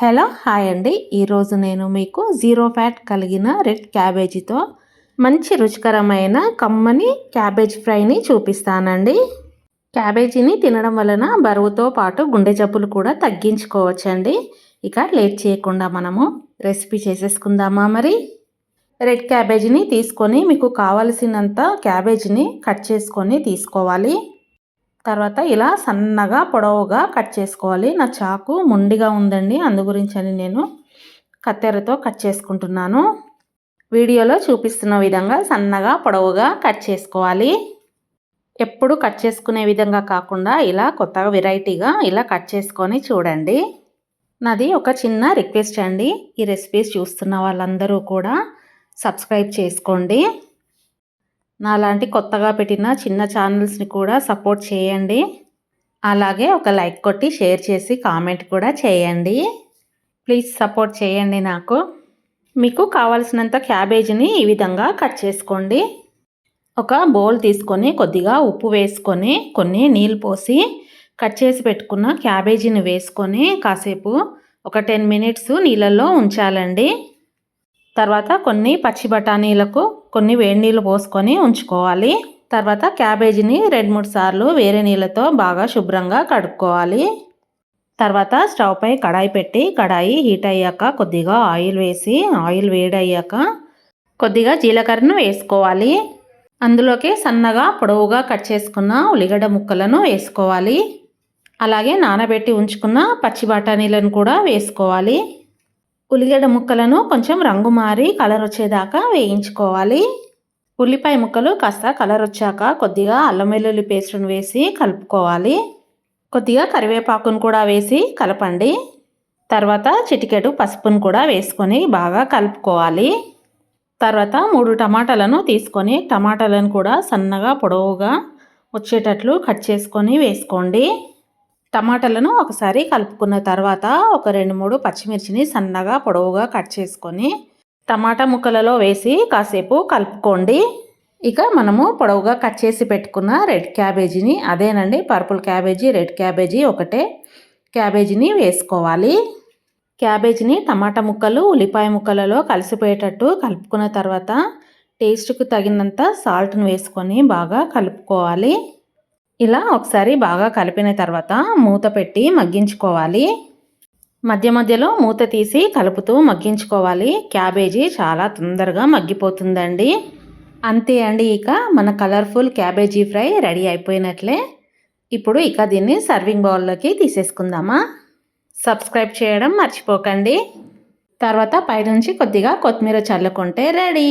Hello hi అండి. ఈరోజు నేను మీకు జీరో ఫ్యాట్ కలిగిన రెడ్ క్యాబేజీతో మంచి రుచికరమైన కమ్మని క్యాబేజ్ ఫ్రైని చూపిస్తానండి. క్యాబేజీని తినడం వలన బరువుతో పాటు గుండె జబ్బులు కూడా తగ్గించుకోవచ్చండి. ఇక లేట్ చేయకుండా మనము రెసిపీ చేసేసుకుందామా మరి? రెడ్ క్యాబేజీని తీసుకొని మీకు కావలసినంత క్యాబేజీని కట్ చేసుకొని తీసుకోవాలి. తర్వాత ఇలా సన్నగా పొడవుగా కట్ చేసుకోవాలి. నా చాకు మొండిగా ఉందండి. అందు గురించి అని నేను కత్తెరతో కట్ చేసుకుంటున్నాను. వీడియోలో చూపిస్తున్న విధంగా సన్నగా పొడవుగా కట్ చేసుకోవాలి. ఎప్పుడు కట్ చేసుకునే విధంగా కాకుండా ఇలా కొత్తగా వెరైటీగా ఇలా కట్ చేసుకొని చూడండి. నాది ఒక చిన్న రిక్వెస్ట్ అండి. ఈ రెసిపీస్ చూస్తున్న వాళ్ళందరూ కూడా సబ్స్క్రైబ్ చేసుకోండి. నాలాంటి కొత్తగా పెట్టిన చిన్న ఛానల్స్ని కూడా సపోర్ట్ చేయండి. అలాగే ఒక లైక్ కొట్టి షేర్ చేసి కామెంట్ కూడా చేయండి. ప్లీజ్ సపోర్ట్ చేయండి నాకు. మీకు కావాల్సినంత క్యాబేజీని ఈ విధంగా కట్ చేసుకోండి. ఒక బౌల్ తీసుకొని కొద్దిగా ఉప్పు వేసుకొని కొన్ని నీళ్ళు పోసి కట్ చేసి పెట్టుకున్న క్యాబేజీని వేసుకొని కాసేపు ఒక టెన్ మినిట్స్ నీళ్ళల్లో ఉంచాలండి. తర్వాత కొన్ని పచ్చి బఠానీలకు కొన్ని వేడి నీళ్ళు పోసుకొని ఉంచుకోవాలి. తర్వాత క్యాబేజీని రెండు మూడు సార్లు వేరే నీళ్ళతో బాగా శుభ్రంగా కడుక్కోవాలి. తర్వాత స్టవ్ పై కడాయి పెట్టి కడాయి హీట్ అయ్యాక కొద్దిగా ఆయిల్ వేసి ఆయిల్ వేడయ్యాక కొద్దిగా జీలకర్రను వేసుకోవాలి. అందులోకి సన్నగా పొడవుగా కట్ చేసుకున్న ఉల్లిగడ్డ ముక్కలను వేసుకోవాలి. అలాగే నానబెట్టి ఉంచుకున్న పచ్చి బఠానీలను కూడా వేసుకోవాలి. ఉల్లిగడ్డ ముక్కలను కొంచెం రంగు మారి కలర్ వచ్చేదాకా వేయించుకోవాలి. ఉల్లిపాయ ముక్కలు కాస్త కలర్ వచ్చాక కొద్దిగా అల్లం వెల్లుల్లి పేస్ట్ను వేసి కలుపుకోవాలి. కొద్దిగా కరివేపాకును కూడా వేసి కలపండి. తర్వాత చిటికెడు పసుపును కూడా వేసుకొని బాగా కలుపుకోవాలి. తర్వాత మూడు టమాటాలను తీసుకొని టమాటాలను కూడా సన్నగా పొడవుగా వచ్చేటట్లు కట్ చేసుకొని వేసుకోండి. టమాటాలను ఒకసారి కలుపుకున్న తర్వాత ఒక రెండు మూడు పచ్చిమిర్చిని సన్నగా పొడవుగా కట్ చేసుకొని టమాటా ముక్కలలో వేసి కాసేపు కలుపుకోండి. ఇక మనము పొడవుగా కట్ చేసి పెట్టుకున్న రెడ్ క్యాబేజీని అదేనండి పర్పుల్ క్యాబేజీ రెడ్ క్యాబేజీ ఒకటే క్యాబేజీని వేసుకోవాలి. క్యాబేజీని టమాటా ముక్కలు ఉల్లిపాయ ముక్కలలో కలిసిపోయేటట్టు కలుపుకున్న తర్వాత టేస్ట్కు తగినంత సాల్ట్ను వేసుకొని బాగా కలుపుకోవాలి. ఇలా ఒకసారి బాగా కలిపిన తర్వాత మూత పెట్టి మగ్గించుకోవాలి. మధ్య మధ్యలో మూత తీసి కలుపుతూ మగ్గించుకోవాలి. క్యాబేజీ చాలా తొందరగా మగ్గిపోతుందండి. అంతే అండి ఇక మన కలర్ఫుల్ క్యాబేజీ ఫ్రై రెడీ అయిపోయినట్లే. ఇప్పుడు ఇక దీన్ని సర్వింగ్ బౌల్లోకి తీసేసుకుందామా? సబ్స్క్రైబ్ చేయడం మర్చిపోకండి. తర్వాత పైనుంచి కొద్దిగా కొత్తిమీర చల్లుకుంటే రెడీ.